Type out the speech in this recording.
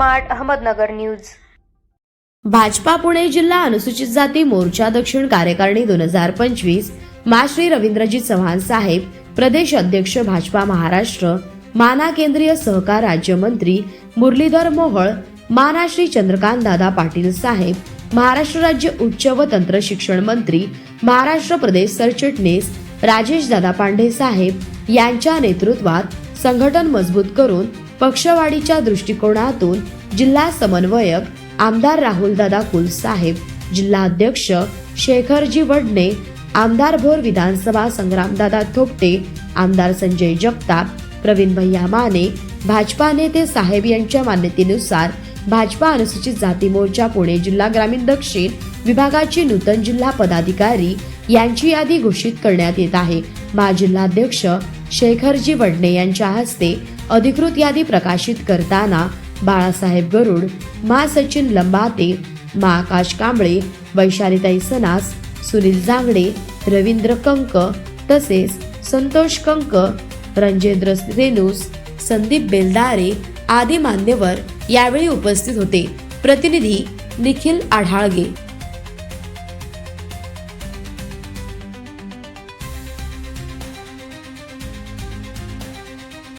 Smart Ahmednagar news. Bhajpa Pune जिल्हा अनुसूचित जाती मोर्चा दक्षिण कार्यकारिणी दोन हजार पंचवीस मा. श्री. रवींद्रजी चव्हाण साहेब प्रदेश अध्यक्ष भाजपा महाराष्ट्र माना केंद्रीय सहकार राज्यमंत्री मुरलीधर मोहोळ माना श्री. चंद्रकांत दादा पाटील साहेब महाराष्ट्र राज्य उच्च व तंत्र शिक्षण मंत्री महाराष्ट्र प्रदेश सरचिटणीस राजेश दादा पांडे साहेब यांच्या नेतृत्वात संघटन मजबूत करून पक्षवाढीच्या दृष्टिकोनातून जिल्हा समन्वयक आमदार राहुलदादा कुलसाहेब जिल्हा अध्यक्ष शेखरजी वडणे आमदार भोर विधानसभा संग्रामदादा थोपटे आमदार संजय जगताप प्रवीण भैया माने भाजपा नेते साहेब यांच्या मान्यतेनुसार भाजपा अनुसूचित जाती मोर्चा पुणे जिल्हा ग्रामीण दक्षिण विभागाची नूतन जिल्हा पदाधिकारी यांची यादी घोषित करण्यात येत आहे. महाजिल्हाध्यक्ष शेखरजी वडणे यांच्या हस्ते अधिकृत यादी प्रकाशित करताना बाळासाहेब गरुड मा सचिन लंबाते मा आकाश कांबळे वैशालीताई सनास सुनील जांगडे रवींद्र कंक तसेच संतोष कंक रणजेंद्र रेणूस संदीप बेलदारे आदी मान्यवर यावेळी उपस्थित होते. प्रतिनिधी निखिल आढाळगे.